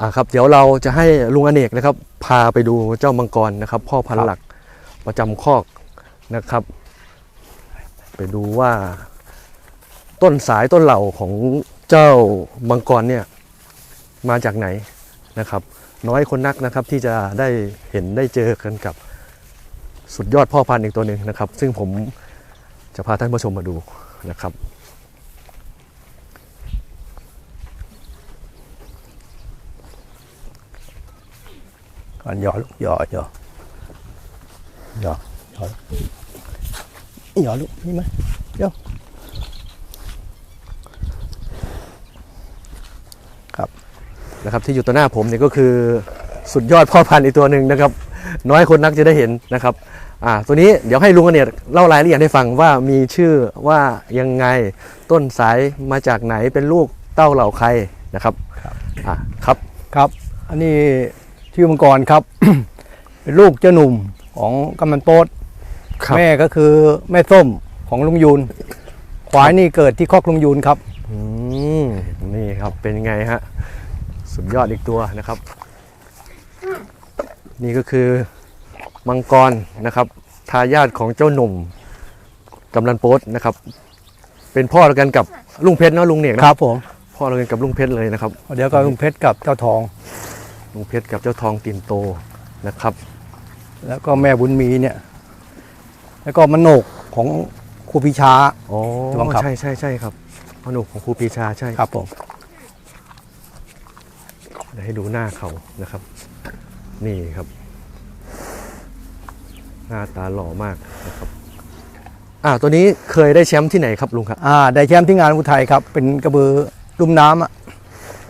อ่าครับเดี๋ยวเราจะให้ลุงอเนกนะครับ พาไปดูเจ้ามังกรนะครับ พ่อพันธุ์หลักประจำคอกนะครับ ไปดูว่า ต้นสายต้นเหล่าของเจ้ามังกรเนี่ยมาจากไหนนะครับ น้อยคนนักนะครับที่จะได้เห็นได้เจอกันกับสุดยอดพ่อพันธุ์อีกตัวหนึ่งนะครับ ซึ่งผมจะพาท่านผู้ชมมาดูนะครับ ก่อนย่อลูกย่อย่อย่อย่อย่อลูกนี่มาย่อครับนะครับที่อยู่ต่อหน้าผมเนี่ยก็คือสุดยอดพ่อพันธุ์อีกตัวหนึ่งนะครับ น้อยคนนักจะได้เห็นนะครับอ่าตัวนี้เดี๋ยวให้ลุงอเนกเล่ารายละเอียดให้ฟังว่ามีชื่อว่ายังไงต้นสายมาจากไหนเป็นลูกเต้าเหล่าใครนะครับอ่าครับครับ อันนี้ ชื่อมังกรครับ เป็นลูกเจ้าหนุ่มของกำมันโป๊ดครับแม่ก็คือแม่ส้มของลุงยูนควายนี่เกิดที่คอกลุงยูนครับอืมนี่ครับเป็นไงฮะสุดยอดอีกตัวนะครับ นี่ก็คือมังกรนะครับทายาทของเจ้าหนุ่มกำลันโป๊ดนะครับ เป็นพ่อแล้วกันกับลุงเพชรเนาะลุงเนกนะครับผมพ่อเรากันกับลุงเพชรเลยนะครับ เดี๋ยวก็ลุงเพชรกับเจ้าทอง ลุงเพชรกับเจ้าทองตีนโตนะครับ แล้วก็แม่บุญมีเนี่ย แล้วก็มโนกของครูพิชา อ๋อถูกต้องครับ ใช่ใช่ใช่ครับพนุของครูปีชาใช่ครับผม เดี๋ยวให้ดูหน้าเขานะครับ นี่ครับ หน้าตาหล่อมากนะครับ อ่าตัวนี้เคยได้แชมป์ที่ไหนครับลุงครับอ่าได้แชมป์ที่งานอุทัยครับ เป็นกระบือลุ่มน้ำอะ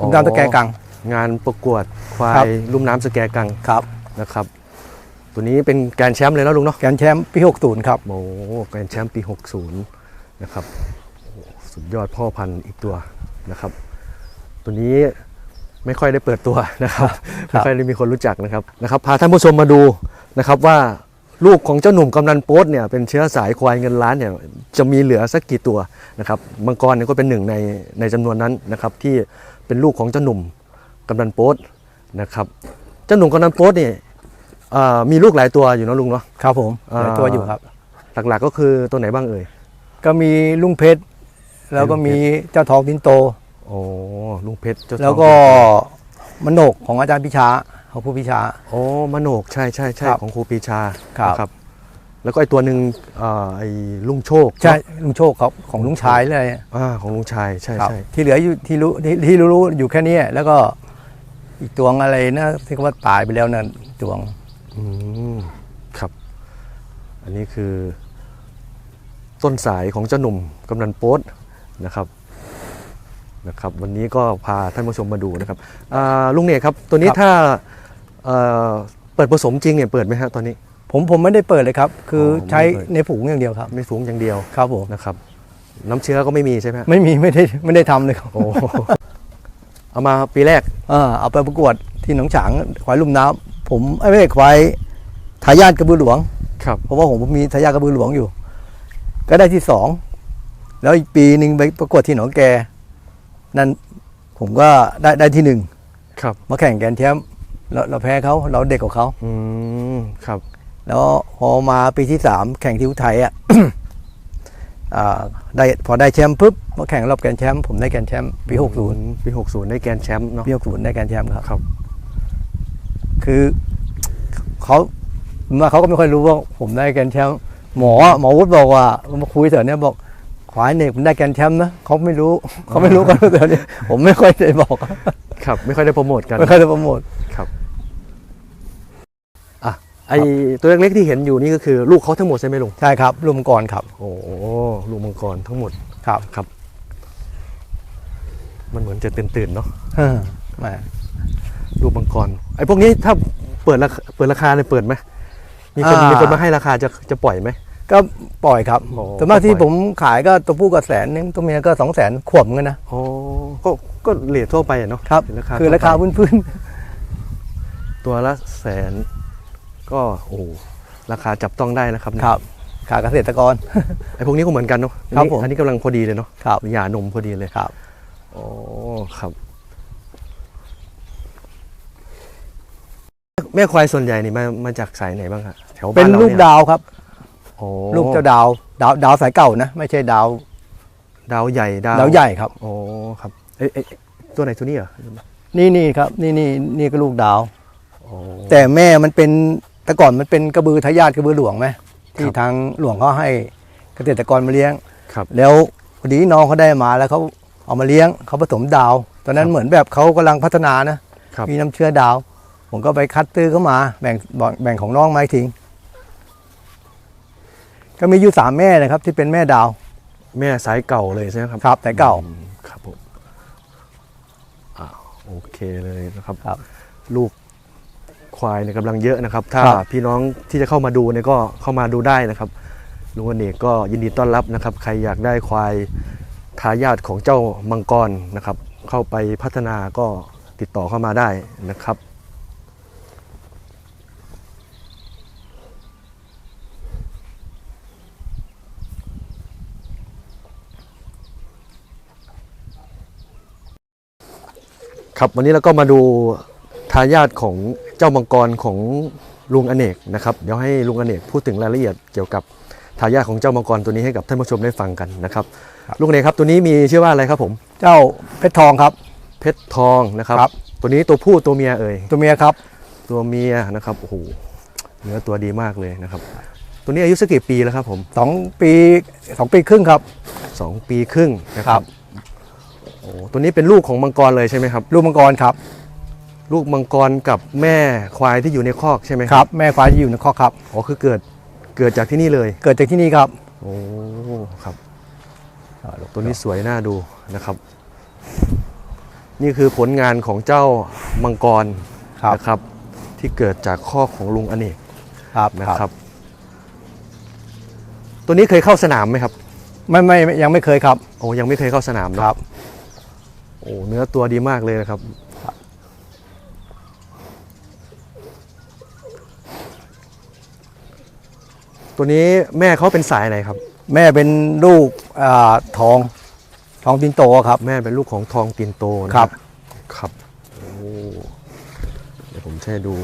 ลุ่มน้ำตะแกกัง งานประกวดควาครับ ยลุ่มน้ำสแกกังครับนะครับ ตัวนี้เป็นแกรนด์แชมป์เลยนะลุงเนาะแกรนด์แชมป์ปี60ครับ โอ้แกรนด์แชมป์ปี 60 นะครับโอ้สุดยอดพ่อพันธุ์อีกตัวนะครับ ตัวนี้ไม่ค่อยได้เปิดตัวนะครับครับไม่ค่อยได้มีคนรู้จักนะครับนะครับพาท่านผู้ชมมาดูนะครับว่าลูกของเจ้าหนุ่มกำนันโป๊ตเนี่ยเป็นเชื้อสายควายเงินล้านเนี่ยจะมีเหลือสักกี่ตัวนะครับมังกรเนี่ยก็เป็นหนึ่งในในจำนวนนั้นนะครับที่เป็นลูกของเจ้าหนุ่ม กำนันโป๊ตนะครับเจ้าหนุ่มกำนันโป๊ตเนี่ยเอ่อมีลูกหลายตัวอยู่เนอะลุงเนาะครับผมอ่าหลายตัวอยู่ครับ หลักๆก็คือตัวไหนบ้างเอ่ยก็มีลุงเพชรแล้วก็มีเจ้าทองตินโตโอ้ลุงเพชรเจ้าทองแล้วก็มโนกของอาจารย์พิชาของผู้พิชาโอ้มโนกใช่ใช่ใช่ครับของครูปรีชาครับนะครับแล้วก็ไอตัวหนึ่งเอ่อไอ้ลุงโชคใช่ลุงโชคครับของลุงชายเลยอ่าของลุงชายใช่ครับใช่ที่เหลืออยู่ที่รู้ที่ที่รู้ๆอยู่แค่นี้แล้วก็ อีกตัวงอะไรนะที่เขาว่าตายไปแล้วนั่นตัวง อืมครับ อันนี้คือ ต้นสายของเจ้าหนุ่มกำนันโป๊ตนะครับนะครับ วันนี้ก็พาท่านผู้ชมมาดูนะครับอ่าลุงเนี่ยครับ ตัวนี้ถ้าเอ่อเปิดผสมจริงเนี่ยเปิดไหมฮะตอนนี้ ผมผมไม่ได้เปิดเลยครับ คือออใช้ไม่ได้เปิด ในฝูงอย่างเดียวครับ ไม่สูงอย่างเดียวครับผม นะครับ น้ำเชื้อก็ไม่มีใช่ไหมฮะ ไม่มีไม่ได้ไม่ได้ทำเลยครับ โอ้ เอามาปีแรกเออเอาไปประกวดที่หนองฉางควายลุ่มน้ำผมไอ้ไม่ใช่ควายทายาทกระบือหลวง ครับเพราะว่าผมมีทายาทกระบือหลวงอยู่ ก็ได้ที่สองแล้วอีกปีหนึ่งไปประกวดที่หนองแก นั่นผมก็ได้ได้ที่หนึ่งครับ มาแข่งแกรนด์แชมป์เราเราแพ้เขาเราเด็กกว่าเขาอืมครับ แล้วพอมาปีที่สามแข่งที่อุทัยอะอ่า ได้พอได้แชมป์ปุ๊บมาแข่งรอบแกรนด์แชมป์ผมได้แกรนด์แชมป์ปีหกศูนย์ปีหกศูนย์ได้แกรนด์แชมป์เนาะปีหกศูนย์ได้แกรนด์แชมป์ครับครับ คือเขามาเขาก็ไม่ค่อยรู้ว่าผมได้แกรนด์แชมป์หมอหมอวุฒิบอกว่ามาคุยเถอะเนี่ยบอกขวายเนี่ยผมได้แกรนด์แชมป์นะเขาไม่รู้เขาไม่รู้กันเถอะเนี่ยผมไม่ค่อยได้บอก ครับ ไม่ค่อยได้โปรโมทกันไม่ค่อยได้โปรโมทครับอะ ไอตัวเล็กๆที่เห็นอยู่นี่ก็คือลูกเขาทั้งหมดใช่ไหมลุงใช่ครับรุมก่อนครับ โอ้โหลูกมังกรทั้งหมดครับครับ มันเหมือนจะตื่นๆเนาะเออแหมลูกมังกรไอพวกนี้ถ้าเปิดราคาเปิดราคาเลยเปิดไหมมีคนมีคนมาให้ราคาจะจะปล่อยไหมก็ปล่อยครับโอ้แต่มากที่ปล่อยผมขายก็ตัวผู้ก็แสนนึงตัวเมียก็สองแสนขวบเหมือนกันนะอ๋อก็ก็เลททั่วไปอะเนาะครับเป็นราคาคือราคาทั่วไปพื้นตัวละแสน ก็โอ้โหราคาจับต้องได้นะครับๆครับขาเกษตรกรไอพวกนี้ก็เหมือนกันเนาะครับอันนี้ผมอันนี้กำลังพอดีเลยเนาะครับหย่านมพอดีเลยครับอ๋อครับ แม่ควายส่วนใหญ่นี่มามาจากสายไหนบ้างครับแถวบ้าเป็นนเราลูกเนี่ยดาวครับโอ้ลูกเจ้าดาว ดาวดาวสายเก่านะไม่ใช่ดาว ดาวใหญ่ดาวดาวใหญ่ครับโอ้ครับเอ้ยเอ้ยตัวไหนตัวนี้เหรอนี่นี่ครับ นี่นี่นี่ก็ลูกดาวโอ้แต่แม่มันเป็น แต่ก่อนมันเป็นกระบือทายาทกระบือหลวงไหมที่ครับทางหลวงเขาให้เกษตรกรมาเลี้ยงครับ แล้วพอดีน้องเขาได้มาแล้วเขาเอามาเลี้ยงเขาผสมดาว ตอนนั้นเหมือนแบบเขากำลังพัฒนานะครับมีน้ำเชื้อดาว ผมก็ไปคัดตื้อเข้ามาแบ่งแบ่งของน้องมาอีกทิ้งก็มีอยู่สามแม่นะครับ ที่เป็นแม่ดาว แม่สายเก่าเลยใช่ไหมครับครับแต่เก่าอืมครับผมอ่าโอเคเลยนะครับครับลูก ควายเนี่ยกำลังเยอะนะครับ ถ้าครับพี่น้องที่จะเข้ามาดูเนี่ยก็เข้ามาดูได้นะครับลุงอเนกก็ยินดีต้อนรับนะครับ ใครอยากได้ควายทายาทของเจ้ามังกรนะครับ เข้าไปพัฒนาก็ติดต่อเข้ามาได้นะครับครับวันนี้เราก็มาดูทายาทของ เจ้ามังกรของลุงอเนกนะครับเดี๋ยวให้ลุงอเนกพูดถึงรายละเอียดเกี่ยวกับทายาทของเจ้ามังกรตัวนี้ให้กับท่านผู้ชมได้ฟังกันนะครับลุงอเนกครับตัวนี้มีชื่อว่าอะไรครับผม เจ้าเพชรทองครับ เพชรทองนะครับ ครับ ตัวนี้ตัวผู้ตัวเมียเอ่ยตัวเมียครับ ตัวเมียนะครับโอ้โหเนื้อตัวดีมากเลยนะครับ ตัวนี้อายุสักกี่ปีแล้วครับผมสองปีสองปีครึ่งครับ สองปีครึ่งนะคครัรับบโอ้ตัวนี้เป็นลูกของมังกรเลยใช่ไหมครับ ลูกมังกรครับ ลูกมังกรกับแม่ควายที่อยู่ในคอกใช่ไหมครับ แม่ควายที่อยู่ในข้อกครับ อ๋อคือเกิดเกิดจากที่นี่เลย เกิดจากที่นี่ครับ โอ้ครับตัวนี้สวยน่าดูนะครับ นี่คือผลงานของเจ้ามังกรครับนะครับ ที่เกิดจากคอกของลุงอเนกครับนะครับ ตัวนี้เคยเข้าสนามไหมครับ ไม่ไม่ไม่ยังไม่เคยครับ โอ้ยังไม่เคยเข้าสนามเนอะครับ โอ้เนื้อตัวดีมากเลยนะครับ ตัวนี้แม่เขาเป็นสายไหนครับ แม่เป็นลูกอ่าทองทองตินโตครับ แม่เป็นลูกของทองตีนโตนะคครัรับบครับโอ้เดี๋ยวผมจะให้ดู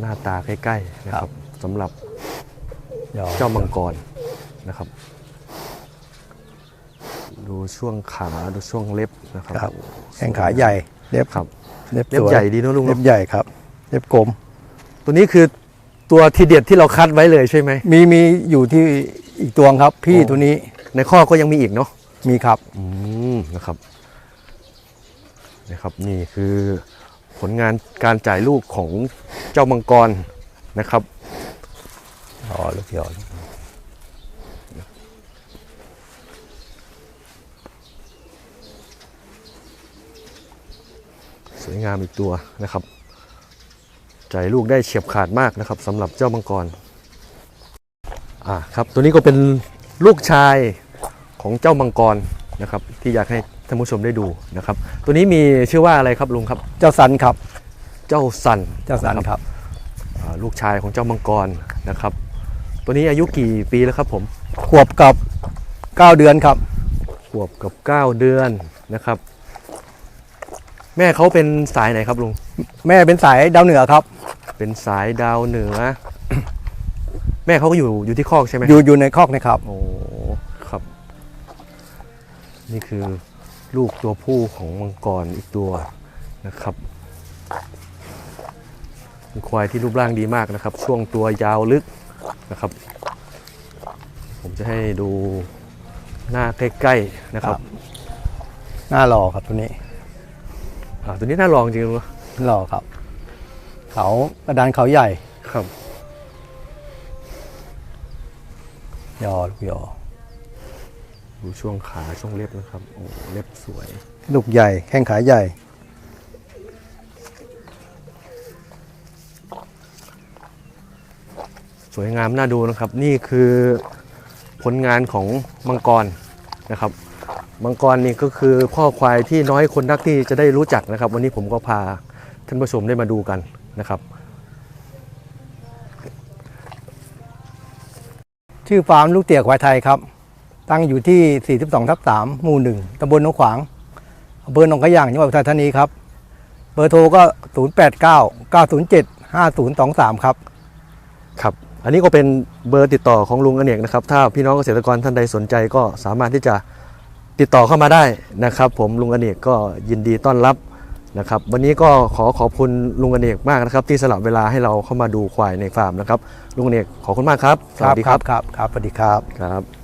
หน้าตาใกล้ๆนะครับสำหรับเดี๋ยวเจ้ามังกรนะครับ ดูช่วงขาดูช่วงเล็บนะครับครับแข้งขาใหญ่เล็บครับ เล็บเล็บสวยใหญ่ดีเนอะลุงเล็เนบอะใหญ่ครับ เล็บกลมตัวนี้คือ ตัวทีเด็ดที่เราคัดไว้เลยใช่ไหมมีมีอยู่ที่อีกตัวครับพี่โอ้ตัวนี้ในข้อก็ยังมีอีกเนาะมีครับอืมนะครับนะครับนี่คือผลงานการจ่ายลูกของเจ้ามังกรนะครับอ๋อลูกเดียวสวยงามอีกตัวนะครับ จ่ายลูกได้เฉียบขาดมากนะครับสำหรับเจ้ามังกรอ่าครับตัวนี้ก็เป็นลูกชายของเจ้ามังกรนะครับที่อยากให้ท่านผู้ชมได้ดูนะครับ ตัวนี้มีชื่อว่าอะไรครับลุงครับ เจ้าสันครับ เจ้าสันเจ้าสันครับอ่าลูกชายของเจ้ามังกรนะครับ ตัวนี้อายุกี่ปีแล้วครับผมขวบกับเก้าเดือนครับ ขวบกับ 9 เดือนนะครับ แม่เขาเป็นสายไหนครับลุง แม่เป็นสายดาวเหนือครับ เป็นสายดาวเหนือ แม่เขาก็อยู่อยู่ที่คอกใช่ไหมอยู่อยู่ในคอกนะครับ โอ้ครับ นี่คือลูกตัวผู้ของมังกรอีกตัวนะครับเป็นควายที่รูปร่างดีมากนะครับ ช่วงตัวยาวลึกนะครับ ผมจะให้ดูหน้าใกล้ๆนะครับ หน้าหล่อครับตัวนี้อ่าตัวนี้น่าลองจริงๆนะหล่อครับ เขากระดานเขาใหญ่ครับยอลูกยอดูช่วงขาช่วงเล็บนะครับ โอ้เล็บสวยลูกใหญ่ แข้งขาใหญ่ สวยงามน่าดูนะครับ นี่คือผลงานของมังกรนะครับมังกรนี่ก็คือพ่อควายที่น้อยคนนักที่จะได้รู้จักนะครับ วันนี้ผมก็พาท่านผู้ชมได้มาดูกัน นะครับ ชื่อฟาร์มลูกเตี๋ยควายไทยครับ ตั้งอยู่ที่ 42ทับ3หมู่ 1ตำบลหนองขวางอำเภอหนองขะย่างจังหวัดอุทัยธานีครับ เบอร์โทรก็ 0 8 9 9 0 7 5 0 2 3 ครับ ครับ อันนี้ก็เป็นเบอร์ติดต่อของลุงอเนกนะครับ ถ้าพี่น้องเกษตรกรท่านใดสนใจก็สามารถที่จะติดต่อเข้ามาได้นะครับ ผมลุงอเนกก็ยินดีต้อนรับ นะครับวันนี้ก็ขอขอบคุณลุงอเนกมากนะครับ ที่สละเวลาให้เราเข้ามาดูควายในฟาร์มนะครับลุงอเนกขอบคุณมากครับสวัสดีครับครับครับสวัสดีครับครับ